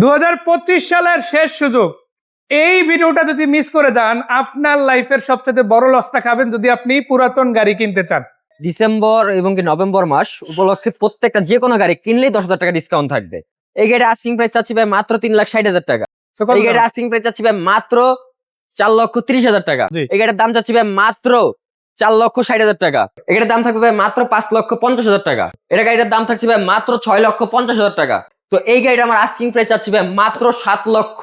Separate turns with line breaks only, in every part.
দুহাজার পঁচিশ সালের শেষ সুযোগ। এই ভিডিওটা যদি মিস করে দেন আপনার লাইফের সবচেয়ে বড় লসটা খাবেন যদি আপনি পুরাতন গাড়ি কিনতে চান।
ডিসেম্বর এবং কি নভেম্বর মাস উপলক্ষে প্রত্যেকটা যে কোনো গাড়ি কিনলেই দশ হাজার টাকা ডিসকাউন্ট থাকবে। এই গাড়ির আস্কিং প্রাইস চাচ্ছি ভাই মাত্র তিন লাখ ষাট হাজার টাকা। এই গাড়ির? আস্কিং প্রাইস চাচ্ছি ভাই মাত্র চার লক্ষ তিরিশ হাজার টাকা। এই গাড়ির দাম চাচ্ছি ভাই মাত্র চার লক্ষ ষাট হাজার টাকা। এই গাড়ির দাম থাকবে ভাই মাত্র পাঁচ লক্ষ পঞ্চাশ হাজার টাকা। এটা গাড়িটার দাম থাকছে ভাই মাত্র ছয় লক্ষ পঞ্চাশ হাজার টাকা। তো এই গাড়িটা আমার আস্কিং প্রাইস চাচ্ছি ভাই মাত্র সাত লক্ষ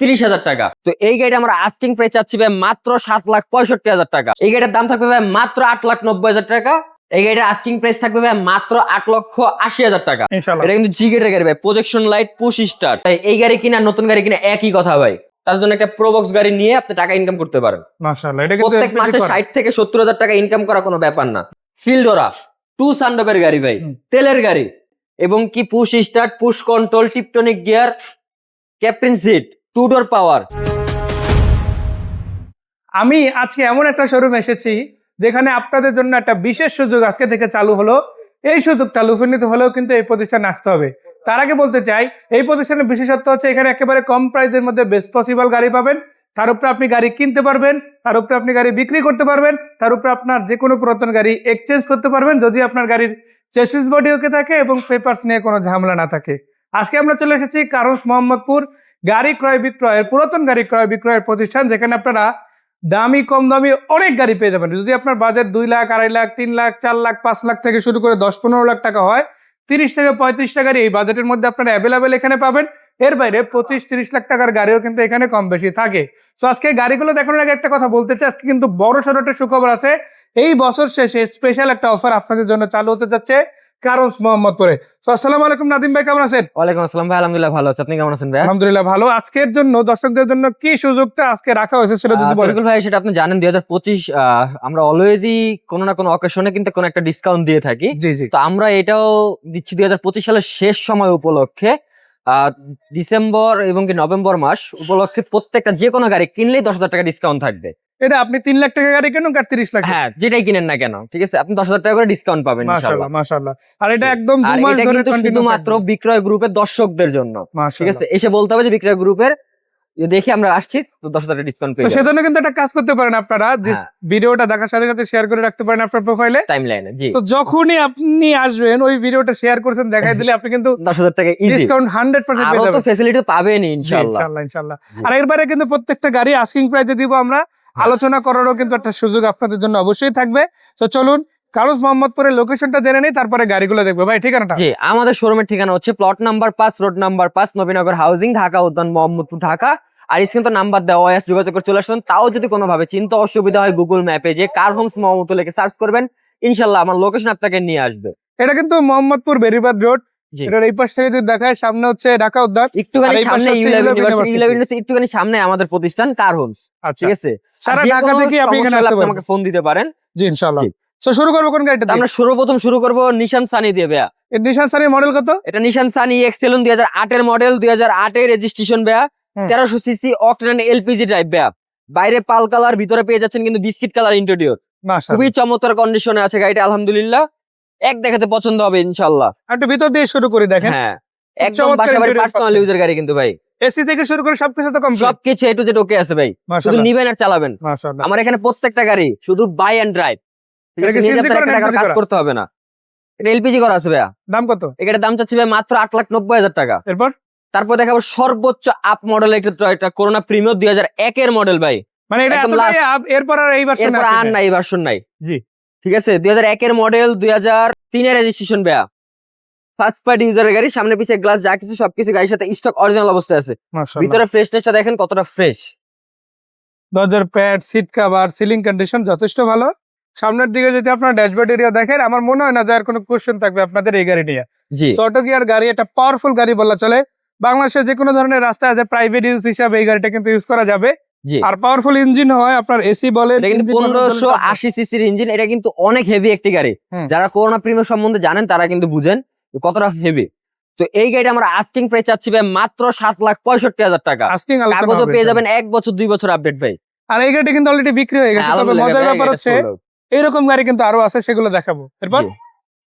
তিরিশ হাজার টাকা। তো এই গাড়িটা আমরা আস্কিং প্রাইস চাচ্ছি ভাই মাত্র সাত লাখ পঁয়ষট্টি হাজার টাকা। এই গাড়িটার দাম থাকবে ভাই মাত্র আট লাখ নব্বই হাজার টাকা। এই গাড়িটার আস্কিং প্রাইস থাকবে ভাই মাত্র আট লক্ষ আশি হাজার টাকা। এটা কিন্তু জি গেটের গাড়ি ভাই প্রজেকশন লাইট পুশ স্টার্ট এই গাড়ি কিনা নতুন গাড়ি কিনা একই কথা ভাই। তার জন্য একটা প্রোবক্স গাড়ি নিয়ে আপনি টাকা ইনকাম করতে পারেন। প্রত্যেক মাসে ষাট থেকে সত্তর হাজার টাকা ইনকাম করা কোনো ব্যাপার না। ফিল্ডোরা টু সানডবের গাড়ি ভাই। তেলের গাড়ি। এবং কি push start push control tiptronic gear captain seat two door power
আমি আজকে এমন একটা শোরুম এসেছি, যেখানে আপনাদের জন্য একটা বিশেষ সুযোগ আজকে থেকে চালু হলো। এই সুযোগটা লুফে হলেও কিন্তু এই প্রতিষ্ঠানে আসতে হবে। তার আগে বলতে চাই, এই প্রতিষ্ঠানের বিশেষত্ব হচ্ছে এখানে একেবারে কম প্রাইসের মধ্যে বেস্ট পসিবল গাড়ি পাবেন। তার উপরে আপনি গাড়ি কিনতে পারবেন, তার উপরে আপনি গাড়ি বিক্রি করতে পারবেন, তার উপরে আপনার যে কোনো পুরাতন গাড়ি এক্সচেঞ্জ করতে পারবেন, যদি আপনার গাড়ির চেসিস বডি ওকে থাকে এবং পেপারস নিয়ে কোনো ঝামেলা না থাকে। আজকে আমরা চলে এসেছি কারণ মোহাম্মদপুর গাড়ি ক্রয় বিক্রয়ের, পুরাতন গাড়ি ক্রয় বিক্রয়ের প্রতিষ্ঠান, যেখানে আপনারা দামি, কম দামি অনেক গাড়ি পেয়ে যাবেন। যদি আপনার বাজেট দুই লাখ, আড়াই লাখ, তিন লাখ, চার লাখ, পাঁচ লাখ থেকে শুরু করে দশ, পনেরো লাখ টাকা হয়, তিরিশ থেকে পঁয়ত্রিশটা গাড়ি এই বাজেটের মধ্যে আপনারা অ্যাভেলেবেল এখানে পাবেন। এর বাইরে পঁচিশ তিরিশ লাখ টাকার গাড়িও কিন্তু এখানে কম বেশি থাকে। তো আজকে গাড়িগুলো দেখানোর আগে একটা কথা বলতে চাই। আজকে কিন্তু বড় সড়ো একটা সুখবর আছে। এই বছর শেষে স্পেশাল একটা অফার আপনাদের জন্য চালু হতে যাচ্ছে মোহাম্মদপুরে আসসালামু আলাইকুম নাদিম ভাই কেমন আছেন?
ওয়ালাইকুম আসসালাম ভাই আলহামদুলিল্লাহ ভালো আছে। আপনি কেমন আছেন ভাই
আলহামদুলিল্লাহ ভালো। আজকের জন্য দর্শকদের জন্য কি সুযোগটা আজকে রাখা হয়েছে সেটা যদি বলেন।
ভাই সেটা আপনি জানেন দুই হাজার পঁচিশ আমরা অলওয়েজই কোনো না কোনো অকেশনে কিন্তু কোনো একটা ডিসকাউন্ট দিয়ে থাকি।
জি জি।
তো আমরা এটাও দিচ্ছি দুই হাজার পঁচিশ সালের শেষ সময় উপলক্ষে। ডিসেম্বর এবং কি নভেম্বর মাস উপলক্ষে প্রত্যেকটা যে কোনো গাড়ি কিনলেই দশ হাজার টাকা ডিসকাউন্ট থাকবে।
এটা আপনি তিন লাখ টাকা গাড়ি কেন আর তিরিশ লাখ।
হ্যাঁ যেটাই কিনেন না কেন ঠিক আছে? আপনি দশ হাজার টাকা করে ডিসকাউন্ট পাবেন
মাশাআল্লাহ। আর এটা একদম
শুধুমাত্র বিক্রয় গ্রুপের দর্শকদের জন্য ঠিক আছে? এসে বলতে হবে যে বিক্রয় গ্রুপের দেখি আমরা আসছি তো দশ হাজার ডিসকাউন্ট পেয়ে
সেজন্য কিন্তু একটা কাজ করতে পারেন আপনারা যে
হ্যাঁ।
ভিডিওটা দেখার সাথে সাথে শেয়ার করে রাখতে পারেন আপনার প্রোফাইলে
টাইম লাইনে জি।
তো যখনই আপনি আসবেন ওই ভিডিওটা শেয়ার করেছেন দেখাই দিলে আপনি কিন্তু
দশ হাজার টাকা
ডিসকাউন্ট হান্ড্রেড পার্সেন্ট পেয়ে
তো
যাবেন।
ফেসিলিটি পাবেন ইনশাআল্লাহ।
ইনশাআল্লাহ আর এরবারে কিন্তু প্রত্যেকটা গাড়ি আস্কিং প্রাইজে দিব আমরা।
হ্যাঁ।
আলোচনা করারও কিন্তু একটা সুযোগ আপনাদের জন্য অবশ্যই থাকবে। তো চলুন কারোজ মোহাম্মদপুরের লোকেশনটা জেনে নেই তারপরে গাড়িগুলো দেখব। ভাই ঠিকানাটা?
জি আমাদের শোরুমের ঠিকানা হচ্ছে প্লট নাম্বার পাঁচ রোড নাম্বার পাঁচ নবীনগর হাউজিং ঢাকা উদ্যান মোহাম্মদপুর ঢাকা। আর স্ক্রিন তো নাম্বার দেওয়া আছে যোগাযোগ করে চলে আসবেন তাও যদি কোনোভাবে চিন্তা অসুবিধা হয় গুগল ম্যাপে যে কার হোমস মোহাম্মদপুর লিখে সার্চ করবেন ইনশাল্লাহ আমার লোকেশন আপনাকে নিয়ে আসবে।
এটা কিন্তু মোহাম্মদপুর বেরিবাদ রোড
জি।
এটার এই পাশ থেকে যদি দেখায় সামনে হচ্ছে ঢাকা উদ্যান।
একটুখানি সামনে একটুখানি সামনে আমাদের প্রতিষ্ঠান কার হোমস
আচ্ছা।
ঠিক আছে?
সারা ঢাকা থেকে আপনি এখানে
আমাকে ফোন দিতে পারেন।
জি ইনশাআল্লাহ
জি।
তো শুরু করব কোন গাড়িটা
আমরা সর্বপ্রথম শুরু করব নিশান সানি দিয়ে
এর নিশান সারির মডেল কত?
এটা নিশান সানি এক্সেলুন দুই হাজার আটের মডেল দুই হাজার আটের রেজিস্ট্রেশন
হুম।
তেরোশো সিসি অকটেন এলপিজি ড্রাইভ বেয়া বাইরে পাল কালার ভিতরে পেয়ে যাচ্ছেন কিন্তু বিস্কিট কালার ইন্টেরিয়র খুবই চমৎকার কন্ডিশনে আছে গাড়িটা আলহামদুলিল্লাহ। এক দেখাতে পছন্দ হবে ইনশাল্লাহ
একটু ভিতর দিয়ে শুরু করে দেখেন।
হ্যাঁ। একদম বাসা বাড়ি পার্সোনাল
পাচ্ছেন।
গাড়ি কিন্তু ভাই।
এসি থেকে শুরু করে সবকিছু তো কমপ্লিট
সবকিছু এটু যেটা ওকে আছে ভাই। শুধু নিবেন আর চালাবেন। আমার এখানে প্রত্যেকটা গাড়ি শুধু বাই এন্ড ড্রাইভ ঠিক
এটা
আছে
কি
নিজে
CNG
আপনার
করা
একটা
না
টাকার
LPG
কাজ করতে হবে না। এটা এলপিজি করা আছে ভাইয়া।
দাম কত?
এটার দাম চাচ্ছি ভাই মাত্র আট লাখ নব্বই হাজার টাকা।
এরপর?
তারপর দেখাবো সর্বোচ্চ আপ মডেল একটা করোনা প্রিমিয়ার দুই হাজার একের মডেল ভাই।
মানে এটা
একদম
এতটাই এরপর আর এই ভার্সন
আর নাই এই ভার্সন নাই।
জি।
ঠিক আছে দুই হাজার একের মডেল দুই হাজার তিনের রেজিস্ট্রেশন বেয়া ফার্স্ট পার্টি ইউজারের গাড়ি সামনে পিছিয়ে গ্লাস যা কিছু সবকিছু গাড়ির সাথে স্টক অরিজিনাল অবস্থায় আছে। ভিতরে ফ্রেশনেসটা দেখেন কতটা ফ্রেশ
দরজার pad seat cover ceiling condition যথেষ্ট ভালো। সামনের দিকে যদি আপনার ড্যাশবোর্ড এরিয়া দেখেন আমার মনে হয় না যে আর কোনো কোশ্চেন থাকবে আপনাদের এই গাড়ি নিয়ে।
জি।
অটো গিয়ার গাড়ি একটা পাওয়ারফুল গাড়ি বলা চলে। বাংলাদেশে যে কোনো ধরনের রাস্তায় আছে প্রাইভেট ইউজ হিসাবে এই গাড়িটা কিন্তু ইউজ করা যাবে। আর পাওয়ারফুল ইঞ্জিন হয় আপনার এসি
এটা
বলেন,
পনেরোশো আশি সিসির ইঞ্জিন এটা কিন্তু অনেক হেভি একটি গাড়ি। যারা করোনা প্রিমিয়ার সম্বন্ধে জানেন তারা কিন্তু বুঝেন কতটা হেভি তো এই গাড়িটা আমরা আস্কিং প্রাইস চাচ্ছি ভাই মাত্র সাত লাখ পঁয়ষট্টি হাজার টাকা।
আলোচনা
কাগজও পেয়ে যাবেন এক বছর দুই বছর আপডেট ভাই।
আর এই গাড়িটা কিন্তু অলরেডি বিক্রি হয়ে গেছে
হ্যাঁ,
তবে মজার ব্যাপার হচ্ছে এরকম গাড়ি কিন্তু আরও আছে সেগুলো দেখাবো। এরপর।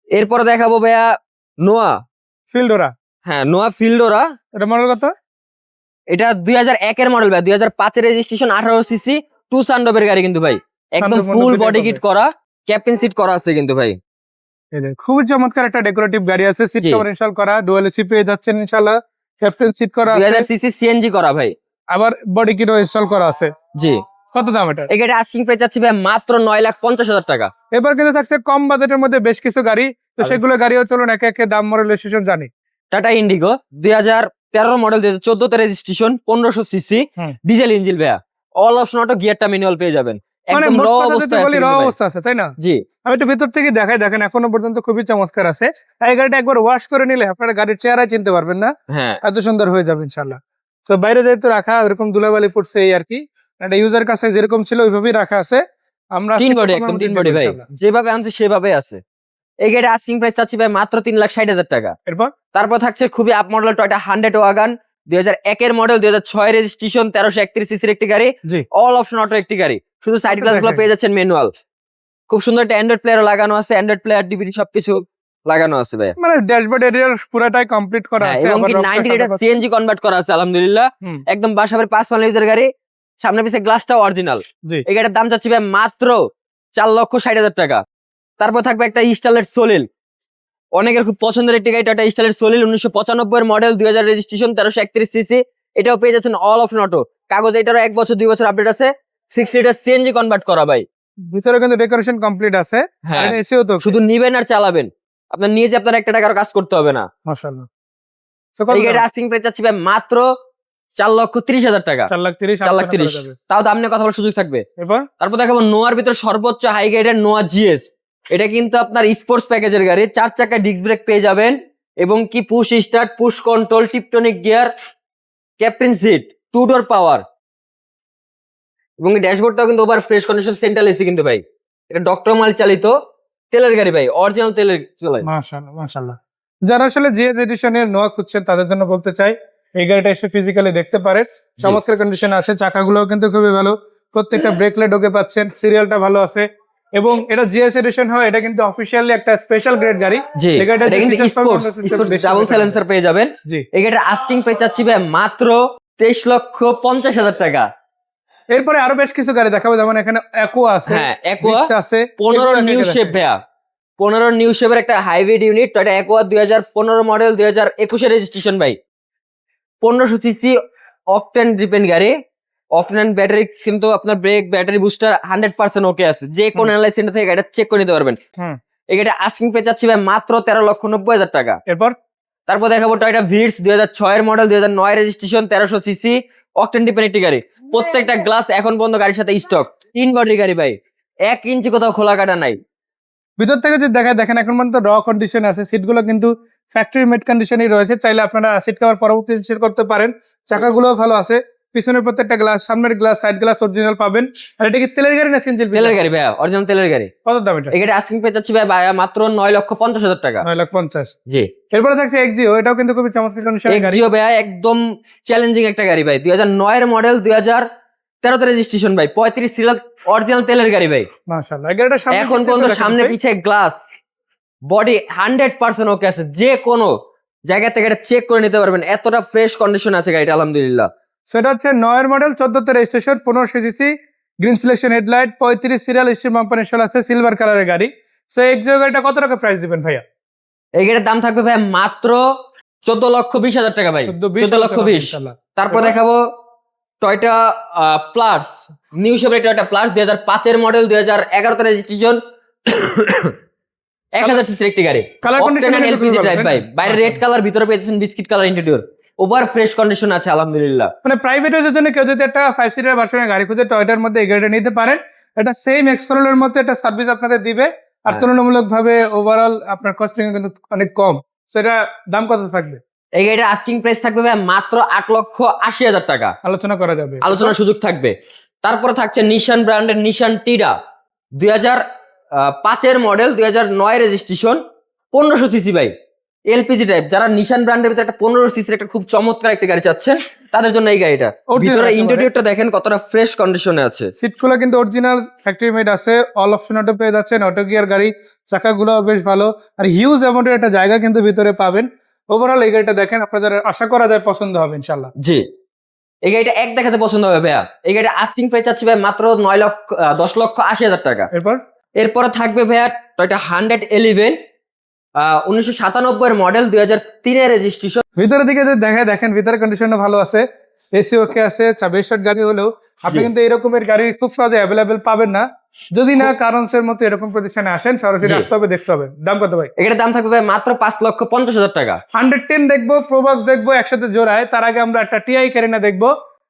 এরপরে দেখাবো ভাইয়া নোয়া।
ফিল্ডোরা।
হ্যাঁ নোয়া ফিল্ডোরা।
এটা মডেল কত?
এটা দুই হাজার একের মডেল ভাই দুই হাজার পাঁচের রেজিস্ট্রেশন আঠারো সিসি টু সানডবের গাড়ি কিন্তু ভাই। একদম ফুল বডি কিট করা ক্যাপ্টেন সিট করা আছে কিন্তু ভাই।
খুবই চমৎকার একটা ডেকোরেটিভ গাড়ি আছে সিট কভার ইনস্টল করা ডুয়াল এসি পেয়ে যাচ্ছেন ইনশাআল্লাহ। ক্যাপ্টেন সিট করা
দুই
আছে
হাজার সিসি সিএনজি করা ভাই।
আবার বডি কিটও ইনস্টল করা আছে।
জি।
কত দাম এটা
এই গাড়ি আস্কিং প্রাইস যাচ্ছে ভাই মাত্র নয় লাখ পঞ্চাশ হাজার টাকা।
এবার কিন্তু থাকছে কম বাজেটের মধ্যে বেশ কিছু গাড়ি। তো সেগুলো গাড়িও চলুন একে একে দাম মডেল রেজিস্ট্রেশন জানি।
টাটা ইন্ডিগো দুই হাজার তেরো মডেল দুই হাজার চোদ্দতে রেজিস্ট্রেশন পনেরোশো সিসি ডিজেল ইঞ্জিন ভাইয়া। অল অপশন অটো গিয়ারটা ম্যানুয়াল পেয়ে যাবেন।
মানে
একদম র
বলি
আছে
র অবস্থা আছে তাই না?
জি।
আমি একটু ভিতর থেকে দেখাই দেখেন এখনও পর্যন্ত খুবই চমৎকার আছে। এই গাড়িটা একবার ওয়াশ করে নিলে আপনারা গাড়ির চেহারা চিনতে পারবেন না।
হ্যাঁ।
এত সুন্দর হয়ে যাবে ইনশাল্লাহ তো বাইরে যেহেতু রাখা ওরকম দুলাবালি পড়ছে এই আর কি। একটা ইউজার কাছে যেরকম ছিল ওইভাবেই রাখা আছে। আমরা
তিন বডি একদম তিন বডি ভাই। যেভাবে আনছে সেভাবে আছে। এই গাড়ি আস্কিং প্রাইস চাচ্ছি ভাই মাত্র তিন লাখ ষাট হাজার টাকা।
এরপর?
তারপর থাকছে খুবই up model Toyota hundred wagon দুই হাজার একের মডেল দুই হাজার ছয় রেজিস্ট্রেশন তেরোশো একত্রিশ সিসির একটি গাড়ি। অল অপশন অটো একটি গাড়ি। শুধু সাইড
গ্লাসগুলো
পেয়ে যাচ্ছেন ম্যানুয়াল খুব সুন্দর একটা অ্যান্ড্রয়েড প্লেয়ার লাগানো আছে। অ্যান্ড্রয়েড প্লেয়ার ডিভিডি সবকিছু লাগানো আছে ভাই।
মানে ড্যাশবোর্ড এরিয়ার পুরাটাই কমপ্লিট করা
হ্যাঁ,
আছে।
এবং কি
রংটা
নাইনটি
সাদা
এটা সিএনজি কনভার্ট করা আছে আলহামদুলিল্লাহ। একদম বাসাবের পার্সোনাল ইউজার গাড়ি। সামনে পিছে গ্লাসটা অরিজিনাল। এই গাড়ির দাম চাচ্ছি ভাই মাত্র চার লক্ষ ষাট হাজার টাকা। তারপর থাকবে একটা স্টাইলের সোলিল। অনেকের খুব পছন্দের একটি গাড়ি টাটা স্টাইলের সোলিল উনিশশো পঁচানব্বই মডেল দুই হাজার রেজিস্ট্রেশন তেরোশো একত্রিশ সিসি এটাও পেয়ে যাচ্ছেন অল অপশন অটো কাগজ এটারও এক বছর দুই বছর আপডেট আছে। সিক্স লিটার সিএনজি কনভার্ট করা ভাই।
ভিতরে কিন্তু ডেকোরেশন কমপ্লিট আছে।
হ্যাঁ।
এসিও তো
শুধু নিবেন আর চালাবেন। আপনার নিয়ে যে আপনার একটা টাকার কাজ করতে হবে না।
মাশাআল্লাহ।
এই গাড়ির আসিং প্রাইস চাচ্ছি ভাই মাত্র চার লক্ষ তিরিশ হাজার টাকা।
চার লাখ তিরিশ
চার লাখ তিরিশ। তাও দাম নিয়ে কথা বলার সুযোগ থাকবে।
এরপর?
তারপর দেখাবো নোয়ার ভিতর সর্বোচ্চ হাই গ্রেডের নোয়া জিএস। এটা কিন্তু আপনার স্পোর্টস প্যাকেজের গাড়ি। চার চাকা ডিস্ক ব্রেক পেয়ে যাবেন এবং কি push start push control tiptronic gear captain seat two door power এবং ড্যাশবোর্ডটাও কিন্তু over fresh condition central AC কিন্তু ভাই। এটা ডক্টর মাল চালিত তেলের গাড়ি ভাই অরিজিনাল তেলের চলে।
মাশাআল্লাহ মাশাআল্লাহ। যারা আসলে যে এডিশনের নোয়া খুঁজছেন তাদের জন্য বলতে চাই এই গাড়িটা এসে ফিজিক্যালি দেখতে পারে। চমৎকার কন্ডিশন আছে চাকাগুলোও কিন্তু খুবই ভালো। প্রত্যেকটা ব্রেকলে ঢোকে পাচ্ছেন সিরিয়ালটা ভালো আছে। এবং এটা জিএস এডিশন হয় এটা কিন্তু অফিসিয়ালি একটা স্পেশাল গ্রেড গাড়ি।
জি
গাড়িটা
এটা কিন্তু স্পোর্টস স্পোর্টস ডাবল সাইলেন্সার পেয়ে যাবেন।
জি।
এই গাড়ির আস্কিং প্রাইস চাচ্ছি ভাই মাত্র তেইশ লক্ষ পঞ্চাশ হাজার টাকা।
এরপরে আরও বেশ কিছু গাড়ি দেখাবো যেমন এখানে অ্যাকোয়া আছে
হ্যাঁ একোয়া
আছে
পনেরো
এগুলো
নিউ
একে একে
শেপ ভাইয়া। পনেরো নিউ শেপের একটা হাইব্রিড ইউনিট তো এটা হাজার পনেরো মডেল দুই হাজার একুশে রেজিস্ট্রেশন ভাই। পনেরোশো সিসি অকটেন ডিপেন্ড গাড়ি। অকটেন ব্যাটারি কিন্তু আপনার brake battery booster hundred percent okay আছে। যে কোন। অ্যানালাইজ সেন্টার থেকে গাড়িটা চেক করে নিতে পারবেন। এই গাড়িটা আস্কিং পে চাচ্ছি ভাই মাত্র তেরো লক্ষ নব্বই হাজার টাকা।
এরপর?
তারপর দেখাবো টয়টা ভিডস দুই হাজার ছয়ের মডেল দুই হাজার নয় রেজিস্ট্রেশন তেরোশো সিসি অকটেন ডিপেন্ড একটি গাড়ি। প্রত্যেকটা গ্লাস এখন পর্যন্ত গাড়ির সাথে স্টক তিন বডির গাড়ি ভাই। এক ইঞ্চি কোথাও খোলা কাটা নাই।
ভিতর থেকে যদি দেখায় দেখেন এখন পর্যন্ত র কন্ডিশন আছে। সিটগুলো কিন্তু ফ্যাক্টরি মেড কন্ডিশনই রয়েছে। চাইলে আপনারা সিট কভার পরবর্তী সেট করতে পারেন। চাকাগুলোও ভালো আছে। পিছনের প্রত্যেকটা গ্লাস সামনের গ্লাস সাইড গ্লাস অরিজিনাল পাবেন। আর এটা কি তেলের গাড়ি না সিনজিল
তেলের গাড়ি ভাইয়া অরিজিনাল তেলের গাড়ি।
কত দাম এটা?
গাড়ি আস্কিং পে চাচ্ছি ভাই মাত্র নয় লক্ষ পঞ্চাশ হাজার টাকা।
নয় লক্ষ পঞ্চাশ।
জি।
এরপরে থাকছে এক্সিও এটাও কিন্তু খুবই চমৎকার কন্ডিশনের গাড়ি।
এক্সিও ভাইয়া একদম চ্যালেঞ্জিং একটা গাড়ি ভাই। দুই হাজার নয়ের মডেল দুই হাজার তেরোতে রেজিস্ট্রেশন ভাই পঁয়ত্রিশ সিরিয়াল অরিজিনাল তেলের গাড়ি ভাই। এখন পর্যন্ত সামনে। পিছে glass body hundred percent okay আছে। যে কোনো জায়গা থেকে এটা চেক করে নিতে পারবেন। এতটা ফ্রেশ কন্ডিশন আছে গাড়িটা আলহামদুলিল্লাহ।
সেটা হচ্ছে নয়ের মডেল চোদ্দতে রেজিস্ট্রেশন পনেরো সিসি গ্রিন সিলেকশন হেডলাইট পঁয়ত্রিশ সিরিয়াল স্টিম কোম্পানি আছে সিলভার কালারের গাড়ি। সো এক্সিও গাড়িটা কত টাকা প্রাইস দিবেন ভাইয়া?
এই গাড়ির দাম থাকবে ভাই মাত্র চোদ্দ লক্ষ বিশ হাজার টাকা ভাই। চোদ্দ লক্ষ বিশ। তারপর দেখাবো টয়টা প্লাস নিউ শেপের টয়টা প্লাস দুই হাজার পাঁচের মডেল দুই হাজার এগারোতে রেজিস্ট্রেশন এক হাজার সিসির একটি গাড়ি।
কালার কন্ডিশন
এলপিজি বাইরে রেড কালার ভিতরে পেয়েছেন biscuit colour interior over fresh condition আছে আলহামদুলিল্লাহ।
মানে প্রাইভেট ইউজের জন্য কেউ যদি একটা ফাইভ সিটার ভার্সনের গাড়ি খুঁজে টয়টার মধ্যে এই গাড়িটা নিতে পারেন। এটা সেম এক্সকোলের মধ্যে একটা সার্ভিস আপনাদের দিবে। আর
হ্যাঁ।
তুলনামূলক ভাবে ওভারঅল আপনার কস্টিং কিন্তু অনেক কম। সেটা দাম কত থাকবে?
এই গাড়িটার আস্কিং প্রাইস থাকবে মাত্র আট লক্ষ আশি হাজার টাকা।
আলোচনা করা যাবে।
আলোচনার সুযোগ থাকবে। তারপর থাকছে নিশান ব্র্যান্ডের নিশান টিডা দুই হাজার পাঁচের মডেল দুই হাজার নয় রেজিস্ট্রেশন পনেরোশো সিসি ভাই। এলপিজি টাইপ যারা নিশান ব্র্যান্ডের ভিতরে একটা পনেরো সিসির একটা খুব চমৎকার একটা গাড়ি চাচ্ছেন তাদের জন্য এই গাড়িটা। ভিতরে। ইন্টেরিয়রটা দেখেন কতটা ফ্রেশ কন্ডিশনে আছে।
সিটগুলো কিন্তু অরিজিনাল ফ্যাক্টরি মেড আছে। অল অপশন অটো পেয়ে যাচ্ছেন। অটো গিয়ার গাড়ি চাকাগুলো বেশ ভালো। আর হিউজ অ্যামাউন্টের একটা জায়গা কিন্তু ভিতরে পাবেন। ওভারঅল এই গাড়িটা দেখেন আপনাদের আশা করা যায় পছন্দ হবে ইনশাল্লাহ
জি। এই গাড়িটা এক দেখাতে পছন্দ হবে ভাইয়া। এই গাড়িটা আস্কিং প্রাইস চাচ্ছি ভাই মাত্র নয় লক্ষ দশ লক্ষ আশি হাজার টাকা।
এরপর?
এরপরে থাকবে ভাইয়া টয়টা হান্ড্রেড এলিভেন উনিশশো সাতানব্বই মডেল দুই হাজার তিনের রেজিস্ট্রেশন
ভিতরের দিকে যদি দেখে দেখেন ভিতরে কন্ডিশনও ভালো আছে। এসি ওকে আছে চাবিশ শট গাড়ি হলেও। আপনি। কিন্তু এরকমের গাড়ি খুব সহজে অ্যাভেলেবেল পাবেন না। যদি না কারণসের মতো এরকম প্রতিষ্ঠানে আসেন সরাসরি আসতে হবে দেখতে হবে। দাম কত ভাই?
এটার দাম থাকবে ভাই মাত্র পাঁচ লক্ষ পঞ্চাশ হাজার টাকা।
হান্ড্রেড টেন দেখব প্রোবক্স দেখব একসাথে জোড়ায়। তার আগে আমরা একটা টিআই কেরেনা দেখব।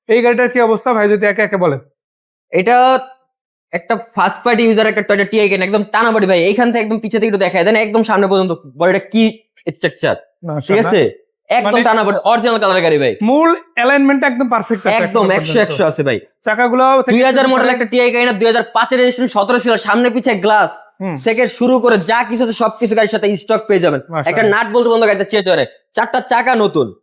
এই গাড়িটার কি অবস্থা ভাই যদি একে একে বলেন?
এটা একটা ফার্স্ট পার্টি ইউজার একটা টয়টা টিআই কেন একদম টানা বডি ভাই। এইখান থেকে একদম পিছে থেকে একটু দেখায় দেন একদম সামনে পর্যন্ত। বডিটা কি স্ট্রাকচার ঠিক আছে? একদম
মানে-
টানা অরিজিনাল কালার গাড়ি ভাই।
মূল অ্যালাইনমেন্ট একদম পারফেক্ট আছে
একদম
এখনও
একশো
পর্যন্ত।
একশো আছে ভাই।
চাকাগুলো
দুই হাজার মডেল একটা টিআই গাড়ি না দুই হাজার পাঁচের রেজিস্ট্রেশন সতেরো ছিল সামনে পিছে গ্লাস থেকে শুরু করে যা কিছু আছে সবকিছু গাড়ির সাথে স্টক পেয়ে যাবেন। একটা নাট বলতে বন্ধ গাড়িটা চারটা চাকা নতুন।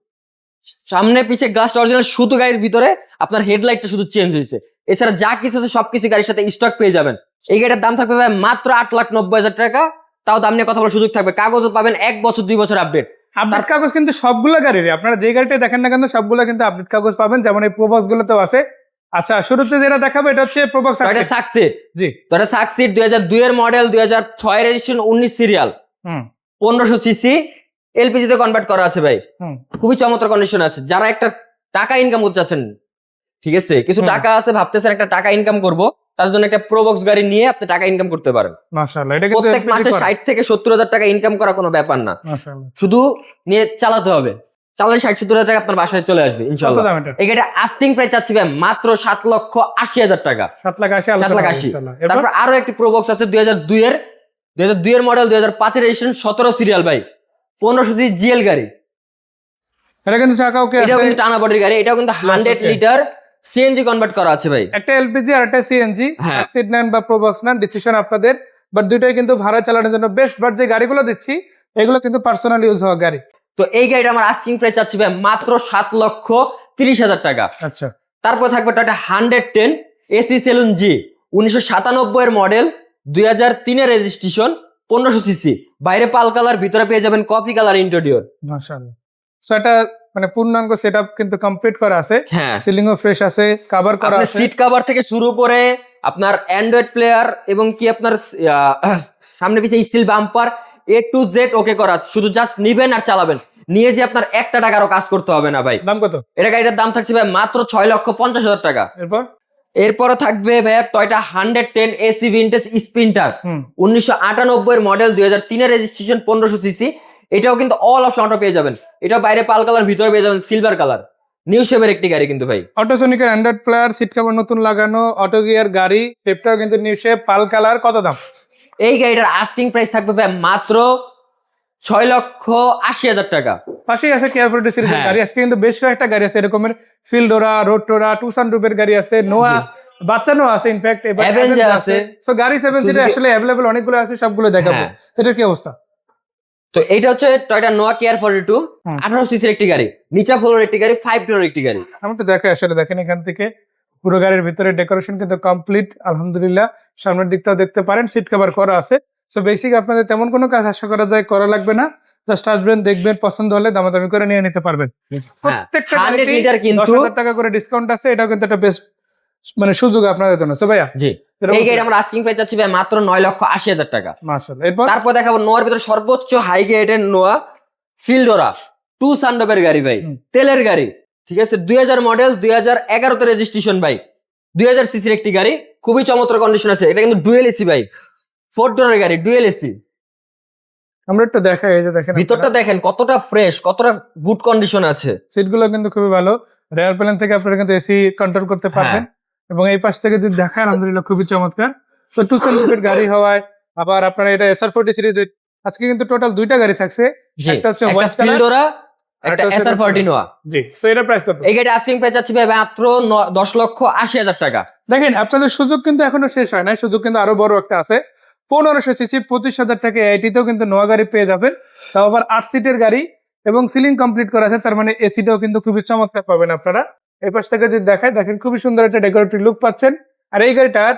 সামনে পিছে গ্লাসটা অরিজিনাল শুধু গাড়ির ভিতরে আপনার হেডলাইটটা শুধু চেঞ্জ হয়েছে। এছাড়া যা কিছু আছে সবকিছু গাড়ির সাথে স্টক পেয়ে যাবেন। এই গাড়ির দাম থাকবে ভাই মাত্র আট লাখ নব্বই হাজার টাকা। তাও দাম নিয়ে কথা বলার সুযোগ থাকবে। কাগজও পাবেন এক বছর দুই বছর আপডেট
আপডেট কাগজ কিন্তু সবগুলো গাড়ির আপনারা যে গাড়িটা দেখেন না কেন সবগুলো কিন্তু আপডেট কাগজ পাবেন। যেমন এই প্রোবক্স গুলোতেও আছে। আচ্ছা শুরুতে যেটা দেখাবো এটা হচ্ছে
এটা সাকসিড
জি।
তো এটা সাকসিড দুই হাজার দুই এর মডেল দুই হাজার ছয় রেজিস্ট্রেশন উনিশ সিরিয়াল পনেরোশো সিসি এলপিজি তে কনভার্ট করা আছে ভাই। খুবই চমৎকার কন্ডিশন আছে। যারা একটা টাকা ইনকাম করতে চাচ্ছেন ঠিক আছে? কিছু টাকা আছে ভাবতেছেন একটা টাকা ইনকাম করব তার জন্য একটা প্রোবক্স গাড়ি নিয়ে আপনি টাকা ইনকাম করতে পারেন। প্রত্যেক মাসে। ষাট থেকে সত্তর হাজার টাকা ইনকাম করা কোনো ব্যাপার না। শুধু নিয়ে চালাতে হবে। চালালে ষাট সত্তর হাজার টাকা আপনার বাসায় চলে আসবে ইনশাল্লাহ এই গাড়িটা আস্তিং প্রাইস চাচ্ছি ভাই মাত্র সাত লক্ষ আশি হাজার টাকা।
সাত লাখ আশি
সাত লাখ আশি। তারপর আরও একটি প্রোবক্স আছে দুই হাজার দুই এর দুই হাজার দুই এর মডেল দুই হাজার পাঁচের রেজিস্ট্রেশন সতেরো সিরিয়াল ভাই। পনেরোশো জিএল গাড়ি।
এটা কিন্তু
টানা বডির গাড়ি এটাও কিন্তু হান্ড্রেড লিটার সিএনজি কনভার্ট করা আছে ভাই।
একটা এলপিজি আর একটা সিএনজি
হ্যাঁ।
সাকসিড নেন বা প্রোবক্স নেন ডিসিশন আপনাদের। বাট দুটোই কিন্তু ভাড়া চালানোর জন্য বেস্ট বাট যে গাড়িগুলো দিচ্ছি এগুলো কিন্তু পার্সোনাল ইউজ হওয়া গাড়ি।
তো এই গাড়িটা আমার আস্কিং প্রাইস চাচ্ছি ভাই মাত্র সাত লক্ষ তিরিশ হাজার টাকা।
আচ্ছা।
তারপর থাকবে Tata hundred ten AC saloon G উনিশশো সাতানব্বই এর মডেল দুই হাজার তিনের রেজিস্ট্রেশন পনেরোশো সিসি বাইরে পাল কালার ভিতরে পেয়ে যাবেন কফি কালার ইন্টেরিয়র
মাশাআল্লাহ। সো এটা মানে পূর্ণাঙ্গ সেটআপ কিন্তু কমপ্লিট করা আছে।
হ্যাঁ।
সিলিংও ফ্রেশ আছে কভার করা আছে।
সিট কভার থেকে শুরু করে আপনার অ্যান্ড্রয়েড প্লেয়ার এবং কি আপনার সামনে পিছিয়ে steel bumper A to Z okay করা আছে। শুধু জাস্ট নিবেন আর চালাবেন। নিয়ে যে আপনার একটা টাকারও কাজ করতে হবে না ভাই।
দাম কত?
এটা গাড়িটার দাম থাকছে ভাই মাত্র ছয় লক্ষ পঞ্চাশ হাজার টাকা।
এরপর?
এরপরে থাকবে ভাইয়া Toyota hundred ten AC vintage sprinter উনিশশো আটানব্বই এর মডেল দুই হাজার তিনের রেজিস্ট্রেশন পনেরোশো সিসি এটাও কিন্তু অল অপশন অটো পেয়ে যাবেন। এটাও বাইরে পাল কালার ভিতরে পেয়ে যাবেন সিলভার কালার নিউ শেপের একটি গাড়ি কিন্তু ভাই।
অটোসোনিকের অ্যান্ড্রয়েড প্লেয়ার সিট কভার নতুন লাগানো অটো গিয়ার গাড়ি শেপটাও কিন্তু নিউ শেপ পাল কালার কত দাম?
এই গাড়িটার আস্কিং প্রাইস থাকবে ভাই মাত্র ছয় লক্ষ আশি হাজার টাকা।
পাশেই আছে কেয়ারফুলিটি সিরিজের
হ্যাঁ।
গাড়ি। আজকে কিন্তু বেশ কয়েকটা গাড়ি আছে এরকমের ফিল্ডোরা রোডটোরা টুসান রুপের গাড়ি আছে নোয়া বাচ্চা নোয়া আছে ইনফ্যাক্ট
আছে।
সো গাড়ি সেভেন সিটার আসলে অ্যাভেলেবল অনেকগুলো আছে সবগুলো দেখাবো।
হ্যাঁ।
এটা কি অবস্থা?
তো এইটা হচ্ছে Toyota Noah care forty two. আঠারো সিসির একটি গাড়ি নিচা ফ্লোর একটি গাড়ি ফাইভ ডোর একটি গাড়ি।
আমি তো দেখে আসলে দেখেন এখান থেকে পুরো গাড়ির ভিতরে ডেকোরেশন কিন্তু কমপ্লিট আলহামদুলিল্লাহ। সামনের দিকটাও দেখতে পারেন সিট কভার করা আছে। সো বেসিক আপনাদের তেমন কোনো কাজ আশা করা যায় করা লাগবে না। জাস্ট আসবেন দেখবেন পছন্দ হলে দামাদামি করে নিয়ে নিতে পারবেন। প্রত্যেকটা গাড়িতেই
লিটার
দশ
কিন্তু
হাজার টাকা করে ডিসকাউন্ট আছে এটাও কিন্তু একটা বেস্ট মানে সুযোগ আপনাদের জন্য। সো ভাইয়া
জি। এই গাড়ি আমরা আস্কিং প্রাইস চাচ্ছি ভাই মাত্র নয় লক্ষ আশি হাজার টাকা।
মার্শাল এরপর?
তারপর দেখাবো নোয়ার ভিতরে সর্বোচ্চ হাই গ্রেডের নোয়া ফিল্ডোরা। টু সানডবের গাড়ি ভাই তেলের গাড়ি। ঠিক আছে দুই হাজার মডেল দুই হাজার এগারোতে রেজিস্ট্রেশন ভাই। দুই হাজার সিসির একটি গাড়ি খুবই চমৎকার কন্ডিশন আছে। এটা কিন্তু ডুয়েল এসি ভাই। ফোর ডোরের গাড়ি ডুয়েল এসি
আমরা একটু দেখাই এই যে দেখেন
ভিতরটা দেখেন কতটা ফ্রেশ কতটা গুড কন্ডিশন আছে।
সিটগুলো কিন্তু খুবই ভালো। রেয়ার প্লেন থেকে আপনারা কিন্তু এসি কন্ট্রোল করতে পারবেন। এবং এই পাশ থেকে যদি দেখায় আলহামদুলিল্লাহ খুবই চমৎকার। তো টু সেন্টিফিট গাড়ি হওয়ায় আবার আপনারা এটা এসআর ফোর্টি সিরিজ আজকে কিন্তু টোটাল দুইটা গাড়ি থাকছে। একটা হচ্ছে
একটা
white
একটা
একটা
এসআর নোয়া।
জি তো এটা প্রাইস কত?
এই গাড়ি আস্কিং প্রাইস চাচ্ছি ভাই মাত্র ন- দশ লক্ষ আশি হাজার টাকা।
দেখেন আপনাদের সুযোগ কিন্তু এখনও শেষ হয় না সুযোগ কিন্তু আরও বড় একটা আছে। পনেরোশো সিসি পঁচিশ হাজার টাকা কিন্তু নোয়া গাড়ি পেয়ে যাবেন। তাও আবার আট সিটের গাড়ি এবং সিলিং কমপ্লিট করা আছে তার মানে এসিটাও কিন্তু খুবই চমৎকার পাবেন আপনারা। এই পাশ থেকে যদি দেখায় দেখেন খুবই সুন্দর একটা ডেকোরেটিভ লুক পাচ্ছেন। আর এই গাড়িটার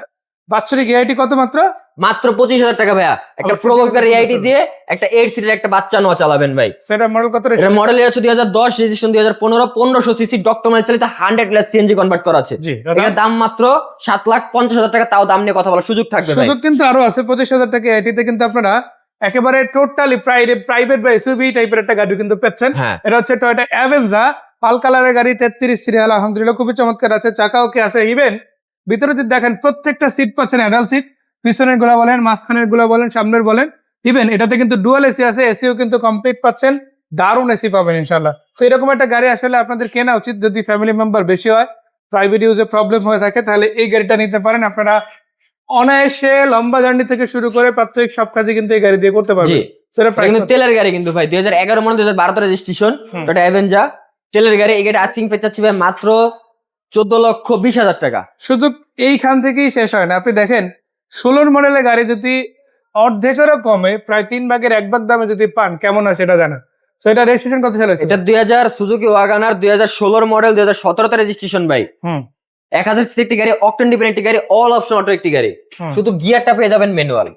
বাৎসরিক এআইটি কত মাত্র?
মাত্র পঁচিশ হাজার টাকা ভাইয়া। একটা
আবার
প্রবক্স গাড়ি
25,000
আইটি দিয়ে একটা এইট সিটের একটা বাচ্চা নোয়া চালাবেন ভাই।
সেটা মডেল কত
এটা মডেল আছে দুই হাজার দশ রেজিস্ট্রেশন দুই হাজার পনেরো পনেরোশো সিসি ডক্টর চালিত হান্ড্রেড গ্লাস সিএনজি কনভার্ট করা আছে।
জি
এটার দাম মাত্র সাত লাখ পঞ্চাশ হাজার টাকা তাও দাম নিয়ে কথা বলার সুযোগ থাকবে
সুযোগ কিন্তু আরও আছে পঁচিশ হাজার টাকা এটিতে কিন্তু আপনারা একেবারে টোটালি প্রাইভেট বা এসইউভি টাইপের একটা গাড়ি কিন্তু পাচ্ছেন
হ্যাঁ।
এটা হচ্ছে টয়টা অ্যাভেঞ্জা পাল কালারের গাড়ি তেত্রিশ সিরিয়াল আলহামদুলিল্লাহ খুবই চমৎকার আছে। চাকা ওকে আছে? ইভেন ভিতরে যদি দেখেন প্রত্যেকটা সিট পাচ্ছেন অ্যাডাল্ট সিট পিছনেরগুলা বলেন মাঝখানেরগুলা বলেন সামনের বলেন। ইভেন এটাতে কিন্তু ডুয়াল এসি আছে এসিও কিন্তু কমপ্লিট পাচ্ছেন। দারুণ এসি পাবেন ইনশাল্লাহ তো এরকম একটা গাড়ি আসলে আপনাদের কেনা উচিত যদি ফ্যামিলি মেম্বার বেশি হয় প্রাইভেট ইউজে প্রবলেম হয়ে থাকে তাহলে এই গাড়িটা নিতে পারেন। আপনারা অনায়াসে লম্বা জার্নি থেকে শুরু করে প্রাত্যহিক সব কাজে কিন্তু এই গাড়ি দিয়ে করতে পারবেন।
তেলের গাড়ি কিন্তু ভাই দুই হাজার এগারো মনে দুই হাজার বারোতে রেজিস্ট্রেশন। এটা অ্যাভেঞ্জা তেলের গাড়ি এই গাড়ি আসিং পেয়ে চাচ্ছি ভাই মাত্র চোদ্দ লক্ষ বিশ হাজার টাকা।
সুযোগ এইখান থেকেই শেষ হয় না। আপনি দেখেন ষোলোর মডেলের গাড়ি যদি অর্ধেকেরও কমে প্রায় তিন ভাগের এক ভাগ দামে যদি পান কেমন হয় সেটা জানা তো এটা রেজিস্ট্রেশন কত সালে
এটা দুই হাজার সুজুকি ওয়াগানার দুই হাজার ষোলোর মডেল দুই হাজার সতেরোতে রেজিস্ট্রেশন ভাই।
হুম।
এক হাজার সিসি একটি গাড়ি অকটেন ডিপেন্ড একটি গাড়ি অল অপশন অটো একটি গাড়ি। শুধু গিয়ারটা পেয়ে যাবেন ম্যানুয়াল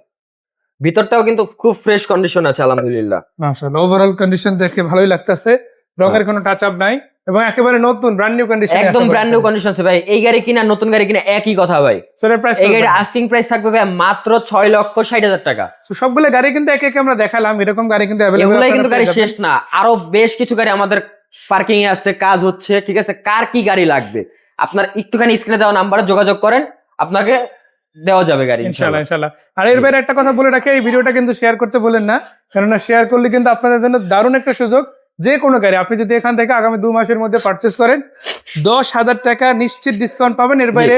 ভিতরটাও কিন্তু খুব ফ্রেশ কন্ডিশন আছে আলহামদুলিল্লাহ।
মাশাআল্লাহ ওভারঅল কন্ডিশন দেখে ভালোই লাগতেছে। রঙের কোনো টাচ আপ নাই এবং একেবারে নতুন ব্র্যান্ড নিউ কন্ডিশন
একদম ব্র্যান্ড নিউ কন্ডিশন ভাই। এই গাড়ি কিনা নতুন গাড়ি কিনা একই কথা ভাই।
সেটার প্রাইস
এই গাড়ির আস্কিং প্রাইস থাকবে ভাই মাত্র ছয় লক্ষ ষাট হাজার টাকা।
সো সবগুলো গাড়ি কিন্তু একে একে আমরা দেখালাম এরকম গাড়ি কিন্তু অ্যাভেলেবল
এগুলাই কিন্তু গাড়ি শেষ না। আরও বেশ কিছু গাড়ি আমাদের পার্কিং এ আছে কাজ হচ্ছে ঠিক আছে? কার কি গাড়ি লাগবে? আপনার একটুখানি স্ক্রিনে দেওয়া নাম্বারে যোগাযোগ করেন আপনাকে দেওয়া যাবে গাড়ি
ইনশাল্লাহ
ইনশাআল্লাহ
আর এর বাইরে একটা কথা বলে রাখি এই ভিডিওটা কিন্তু শেয়ার করতে বলেন না কেননা শেয়ার করলে কিন্তু আপনাদের জন্য দারুণ একটা সুযোগ। যে কোনো গাড়ি। আপনি যদি এখান থেকে আগামী দু মাসের মধ্যে পারচেস করেন দশ হাজার টাকা নিশ্চিত ডিসকাউন্ট পাবেন। এর বাইরে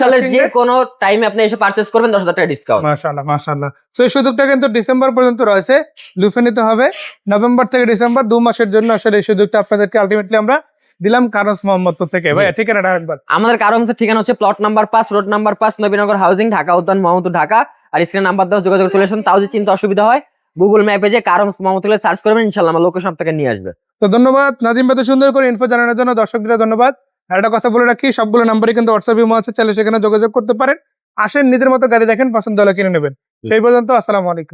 সালের যে কোনো টাইমে আপনি এসে পারচেস করবেন দশ হাজার টাকা ডিসকাউন্ট
মাশাল্লাহ মাশাল্লাহ তো এই সুযোগটা কিন্তু ডিসেম্বর পর্যন্ত রয়েছে। লুফে নিতে হবে। নভেম্বর থেকে ডিসেম্বর দু মাসের জন্য আসলে এই সুযোগটা আপনাদেরকে আলটিমেটলি আমরা দিলাম কারস মোহাম্মদপুর থেকে। ভাই ঠিকানাটা একবার
আমাদের কারও মধ্যে ঠিকানা হচ্ছে প্লট নাম্বার পাঁচ রোড নাম্বার পাঁচ নবীনগর হাউজিং ঢাকা উদ্যান মোহাম্মদপুর ঢাকা। আর স্ক্রিন নাম্বার দেওয়া যোগাযোগ চলে আসুন। তাও যদি চিন্তা অসুবিধা হয় গুগল ম্যাপে যে কারণ মোহাম্মদপুর সার্চ করবেন ইনশাল্লাহ আমার লোকেশন আপনাকে নিয়ে আসবে।
তো ধন্যবাদ নাজিম ভাই সুন্দর করে ইনফো জানানোর জন্য দর্শকদের ধন্যবাদ। আর একটা কথা বলে রাখি সবগুলো নাম্বারই কিন্তু হোয়াটসঅ্যাপ ইমো আছে চাইলে সেখানে যোগাযোগ করতে পারেন। আসেন নিজের মতো গাড়ি দেখেন পছন্দ হলে কিনে নেবেন। সেই পর্যন্ত আসসালামু আলাইকুম।